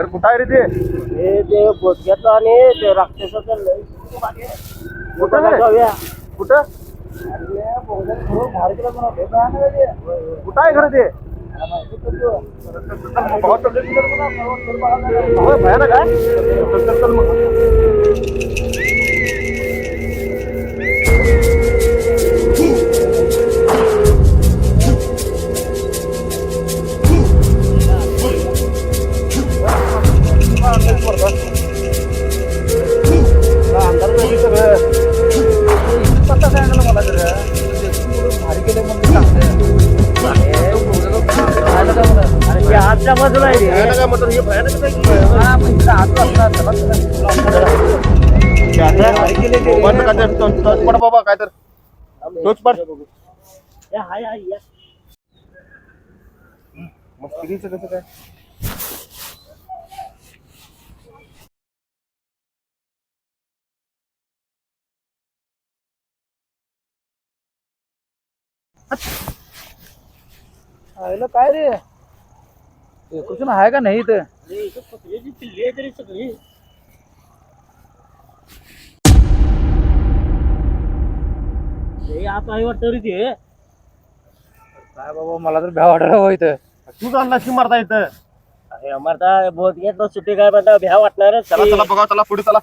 तर कुठं आहे रे ते? हे ते बोधग्याचं आणि ते राक्षसाचं लय कुठं रे? जाऊया. कुठं? कुठं आहे खरं ते? भयानक आहे. चल, चल, चल मग. मोबाईलचं काय तर टच- पड बाबा काय तर टच पड हाय, हाय, कसं काय आयला काय रे कृष्ण आहे का नाही इथं अरे, इथं कुत्र्याची पिल्ली आहे तरी सगळी हे आता आहे वाटतं रे ते काय बाबा मला तर भ्या वाटायला हो इथं तू जाणला की मारता येतं अरे अमरता बोध घेत सुट्टी काय म्हणता भ्या वाटणारच चला की. चला बघा चला पुढे चला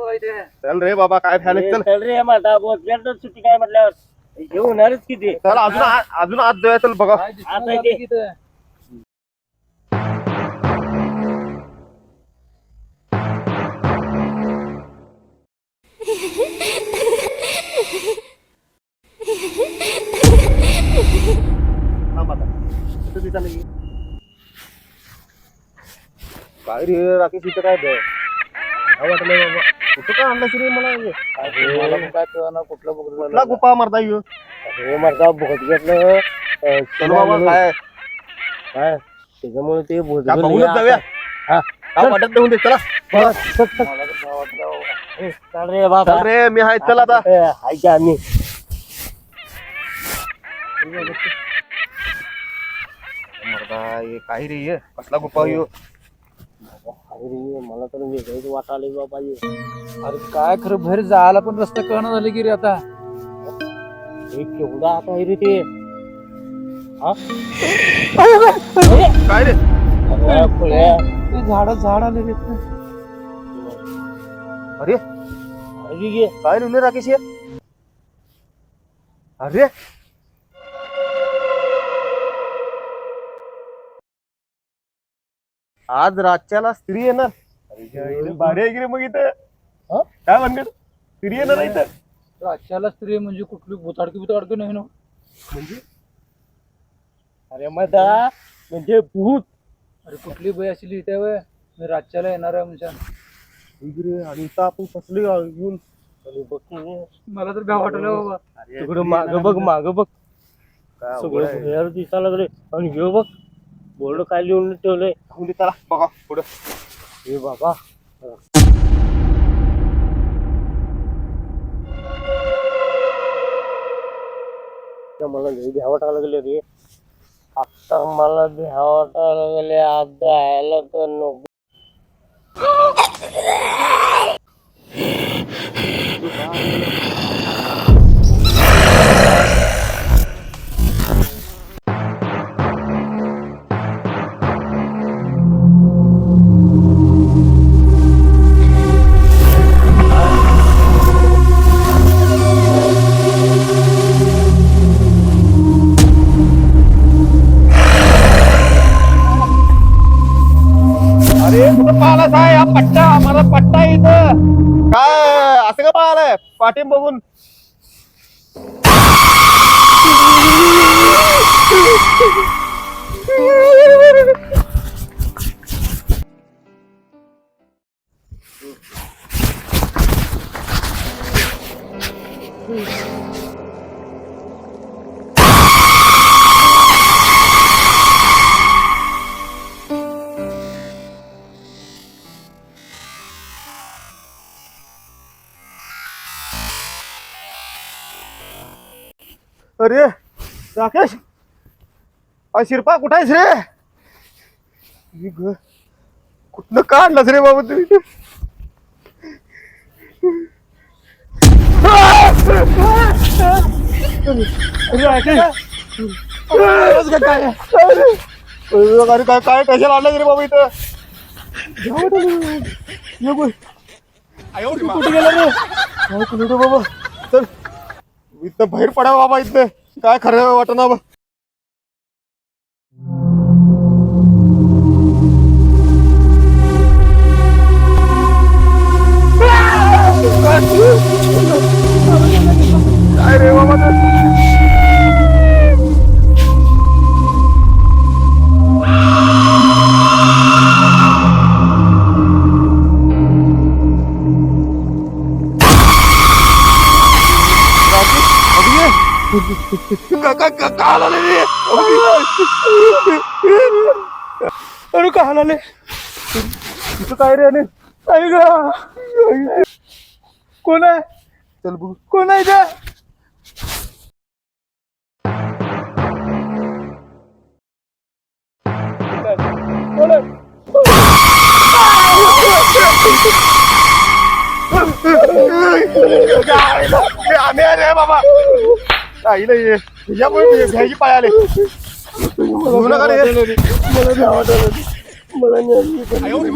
चल रे बाबा काय फॅन अरे, चल चल रे म्हणता बोध घेत सुट्टी काय म्हटल्यावर हे होणारच किती चला अजून आ- अजून आज जाऊया चल बघा काय दिसतं आता मला इथे. इथं? थांब आता. कुठं दिसा नाही काय रे राकेश इथं काय ब- काय वाटलं बाबा कुठं काय आणलं रे मला? हे? मला पण काय कळना कुठलं कुठला गुप्पा मारता येऊ अरे म्हणता बोध घेतलं अं, चल बाबा काय? काय? त्याच्यामुळे ते काय बघूनच जाऊया. हा. वाटत देऊन दे चला. वाटायला हो. चल रे चल. मी हाय चल आता. ए, हाय की आम्ही? मर्दा, हे काय रे हे? कसला गुप्पा येऊ अरे मला तर वेगळंच वाटायला बाबा हे. अरे काय खरं बाहेर जायला पण रस्ता कळना झाले की रे आता हे केवढा आता आहे रे ते हा? काय रे अरे. ते झाड झाड आले रे. अरे अरे ये. काय लिहिले राकेश हे? अरे आज रातच्याला स्त्री येणार. अरे, भारी आहे की रे मग इथं? हा? काय म्हणणार स्त्री येणार आहे इथं? रातच्याला स्त्री म्हणजे कुठली भुताडकी भुताडकी नाही ना? म्हणजे? अरे मधा म्हणजे भूत. अरे कुठली बाई अशी लिहिते वय? मी रातच्याला येणार आहे म्हणजे. आणि इथं आपण फसलो येऊन. आणि बघ की, मला तर भ्या वाटायला बाबा. तिकडं माग बघ माग बघ. सगळं दिसायला लागले आणि हे बघ बोर्ड काय लिहून ठेवलंय जाऊन दे चला बघा पुढं हे बाबा आता मला लई भ्या वाटायला लागले रे आता मला भ्या वाटायला लागले आज जायला तर नको पाहिलंय बघून अरे राकेश अ शिरपा कुठं आहेस रे? कुठनं का आणलास रे बाबा तू इथे? अरे राकेश अरे काय? अरे काय काय कशाला आणलं रे बाबा इथं? कुठे गेला रे? कुठे रे बाबा. चल. इथं बाहेर पडा बाबा इथं. काय खरं वाटत का- रे अरे का आले रे? काय रे अरे आई ग कोण आहे चल बघू कोण आहे त्या कोण आहे? आम्ही अरे बाबा आईला ये तुझ्यामुळे घ्यायची नका रे. मला वाटायला मला नेहमी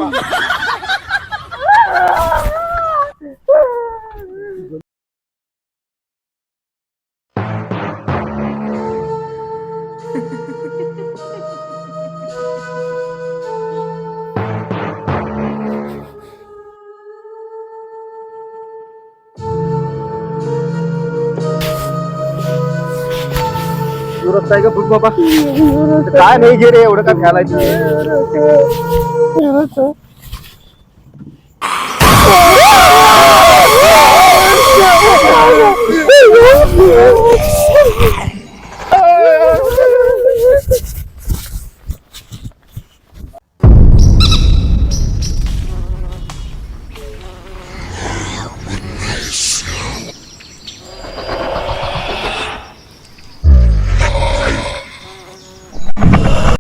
होत आहे का बघ बाबा काय नाही घे रे एवढं काय घ्यायला Oh,